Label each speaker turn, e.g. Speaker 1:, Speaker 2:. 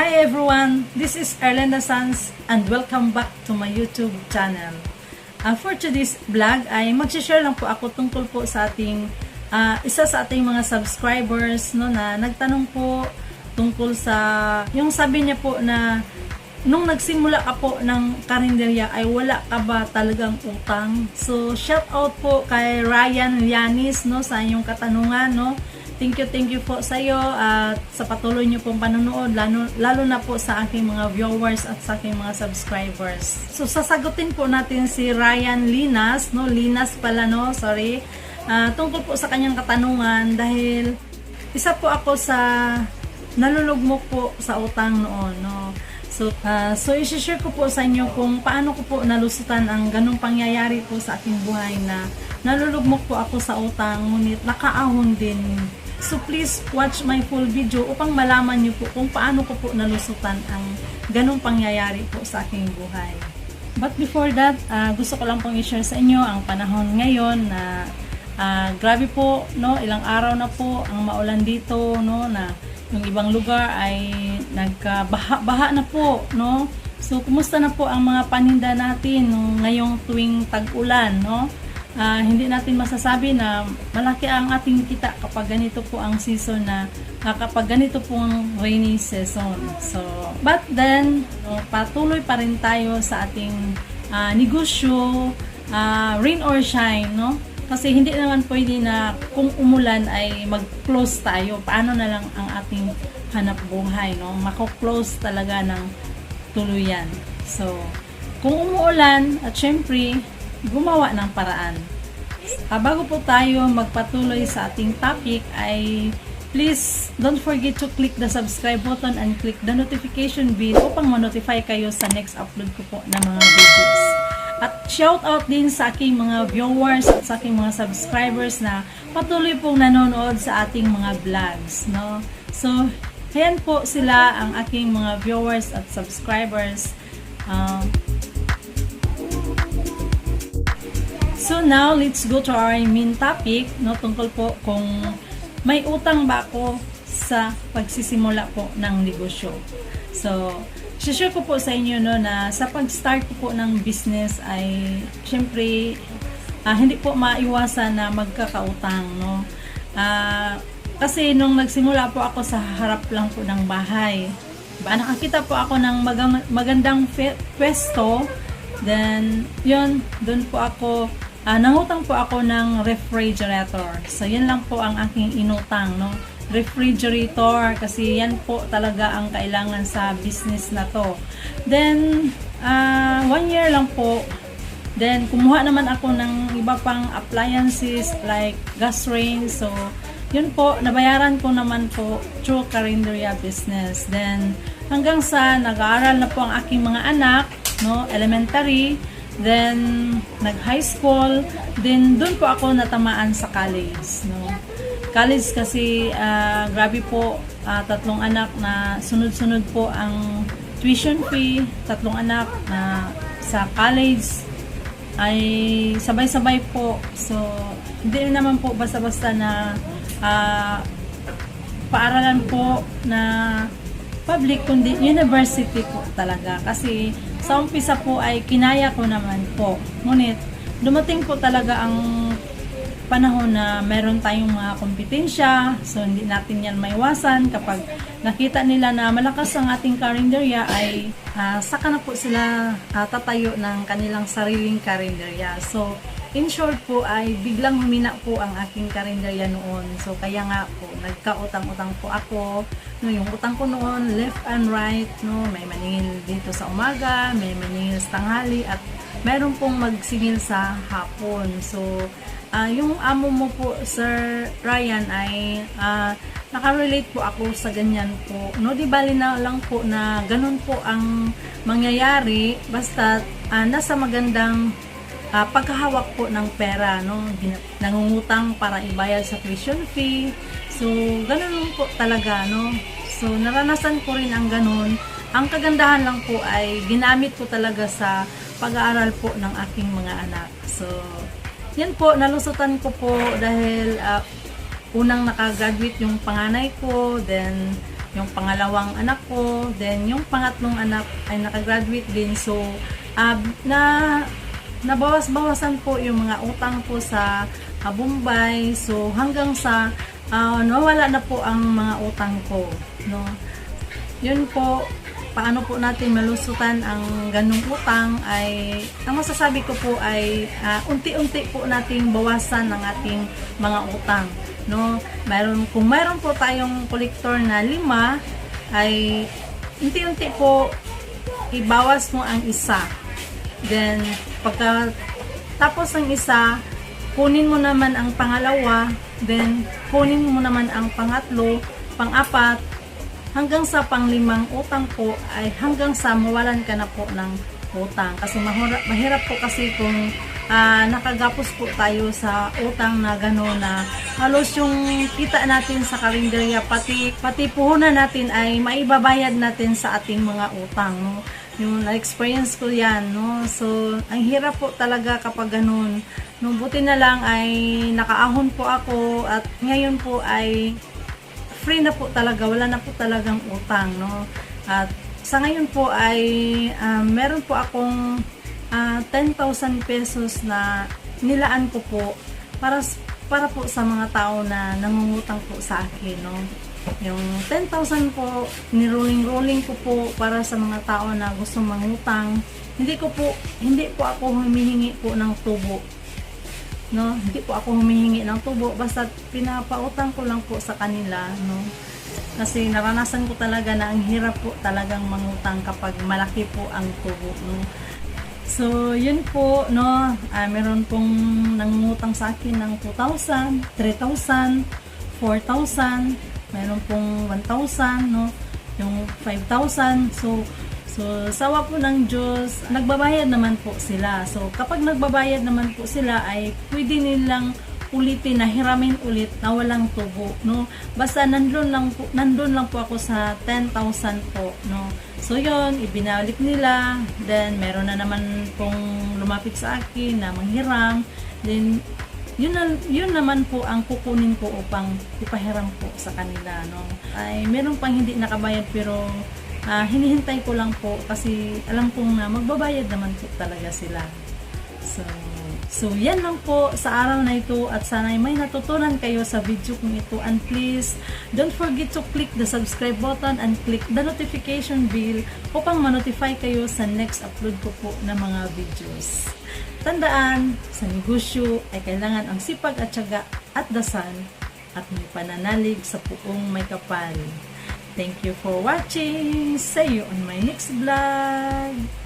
Speaker 1: Hi everyone, this is Erlenda Sans and welcome back to my YouTube channel. Uh, for today's vlog ay mag-share lang po ako tungkol po sa ating uh, isa sa ating mga subscribers no na nagtanong po tungkol sa yung sabi niya po na nung nagsimula ka po ng karinderya ay wala ka ba talagang utang? So, shout out po kay Ryan Lianis no, sa inyong katanungan. No? Thank you, thank you po sa iyo at sa patuloy niyo pong panonood, lalo, lalo na po sa aking mga viewers at sa aking mga subscribers. So, sasagutin po natin si Ryan Linas, no? Linas pala, no? Sorry. Ah, tungkol po sa kanyang katanungan dahil isa po ako sa nalulugmok po sa utang noon, no? So, uh, so isi-share ko po sa inyo kung paano ko po nalusutan ang ganong pangyayari po sa aking buhay na nalulugmok po ako sa utang ngunit nakaahon din. So please watch my full video upang malaman niyo po kung paano ko po nalusutan ang ganong pangyayari po sa aking buhay. But before that, uh, gusto ko lang pong i-share sa inyo ang panahon ngayon na uh, grabe po, no, ilang araw na po ang maulan dito, no, na yung ibang lugar ay nagkabaha-baha na po, no? So, kumusta na po ang mga paninda natin no, ngayong tuwing tag-ulan, no? Uh, hindi natin masasabi na malaki ang ating kita kapag ganito po ang season na uh, kapag ganito po ang rainy season. So, but then, no, patuloy pa rin tayo sa ating uh, negosyo, uh, rain or shine, no? Kasi hindi naman pwede na kung umulan ay mag-close tayo. Paano na lang ang ating hanap buhay, no? Mako-close talaga ng tuluyan. So, kung umuulan, at syempre, gumawa ng paraan. Uh, bago po tayo magpatuloy sa ating topic ay please don't forget to click the subscribe button and click the notification bell upang ma-notify kayo sa next upload ko po ng mga videos. At shout out din sa aking mga viewers at sa aking mga subscribers na patuloy pong nanonood sa ating mga vlogs, no? So, ayan po sila ang aking mga viewers at subscribers. Um, so now, let's go to our main topic, no? Tungkol po kung may utang ba ako sa pagsisimula po ng negosyo. So, share ko po sa inyo no na sa pag-start ko po ng business ay syempre uh, hindi po maiwasan na magkakautang no. Uh, kasi nung nagsimula po ako sa harap lang po ng bahay, ba nakakita po ako ng magandang pwesto. Then, yun, doon po ako, uh, nangutang po ako ng refrigerator. So, yun lang po ang aking inutang, no refrigerator kasi yan po talaga ang kailangan sa business na to. Then, uh, one year lang po. Then, kumuha naman ako ng iba pang appliances like gas range. So, yun po, nabayaran ko naman po through Carinderia business. Then, hanggang sa nag-aaral na po ang aking mga anak, no, elementary, then nag-high school, then doon po ako natamaan sa college, no? College kasi uh, grabe po uh, tatlong anak na sunod-sunod po ang tuition fee, tatlong anak na sa college ay sabay-sabay po. So, hindi naman po basta-basta na uh, paaralan po na public kundi university po talaga. Kasi sa umpisa po ay kinaya ko naman po. Ngunit dumating po talaga ang panahon na meron tayong mga kompetensya, so hindi natin yan maiwasan kapag nakita nila na malakas ang ating karinderya ay uh, saka na po sila uh, tatayo ng kanilang sariling karinderya. So, in short po ay biglang humina po ang aking karinderya noon. So, kaya nga po, nagkautang-utang po ako. No, yung utang ko noon, left and right, no, may maningil dito sa umaga, may maningil sa tanghali, at meron pong magsingil sa hapon. So, uh, yung amo mo po, Sir Ryan, ay uh, nakarelate po ako sa ganyan po. No, di bali na lang po na ganun po ang mangyayari basta uh, nasa magandang uh, pagkahawak po ng pera, no? Nangungutang para ibayad sa tuition fee. So, ganun po talaga, no? So, naranasan ko rin ang ganun. Ang kagandahan lang po ay ginamit ko talaga sa pag-aaral po ng aking mga anak. So, yan po, nalusutan ko po dahil uh, unang nakagraduate yung panganay ko, then yung pangalawang anak ko, then yung pangatlong anak ay nakagraduate din. So, ah, na nabawas-bawasan po yung mga utang po sa ah, Bombay. So, hanggang sa ah, nawala na po ang mga utang ko. No? Yun po, paano po natin malusutan ang ganung utang ay, ang masasabi ko po ay ah, unti-unti po nating bawasan ang ating mga utang. No? Mayroon, kung mayroon po tayong kolektor na lima, ay unti-unti po ibawas mo ang isa. Then, pagka tapos ng isa, kunin mo naman ang pangalawa, then kunin mo naman ang pangatlo, pang-apat, hanggang sa panglimang utang po ay hanggang sa mawalan ka na po ng utang. Kasi mahirap, mahirap po kasi kung ah, nakagapos po tayo sa utang na gano'n na halos yung kita natin sa karinderya, pati, pati puhunan natin ay maibabayad natin sa ating mga utang. No? Yung na-experience ko yan. No? So, ang hirap po talaga kapag ganun. No, buti na lang ay nakaahon po ako at ngayon po ay free na po talaga, wala na po talagang utang, no? At sa ngayon po ay ah, meron po akong ah, 10,000 pesos na nilaan ko po para para po sa mga tao na nangungutang po sa akin, no? Yung 10,000 po, nirolling-rolling ko po para sa mga tao na gusto mangutang. Hindi ko po, hindi po ako humihingi po ng tubo. No? Hindi po ako humihingi ng tubo. Basta pinapautang ko lang po sa kanila no? Kasi naranasan ko talaga na ang hirap po talagang mangutang kapag malaki po ang tubo no? So yun po no? Ah, meron pong nangungutang sa akin ng 2,000 3,000 4,000 meron pong 1,000 no yung 5,000 so So, sawa po ng Diyos, nagbabayad naman po sila. So, kapag nagbabayad naman po sila, ay pwede nilang ulitin na hiramin ulit na walang tubo, no? Basta nandun lang po, nandun lang po ako sa 10,000 po, no? So, yon ibinalik nila. Then, meron na naman pong lumapit sa akin na manghiram. Then, yun, na, yun naman po ang kukunin ko upang ipahiram po sa kanila, no? Ay, meron pang hindi nakabayad pero ah, hinihintay ko lang po kasi alam kong na magbabayad naman po talaga sila. So, so yan lang po sa araw na ito at sana ay may natutunan kayo sa video kong ito and please don't forget to click the subscribe button and click the notification bell upang ma-notify kayo sa next upload ko po ng mga videos. Tandaan, sa negosyo ay kailangan ang sipag at syaga at dasal at may pananalig sa puong may kapal. Thank you for watching. See you on my next vlog.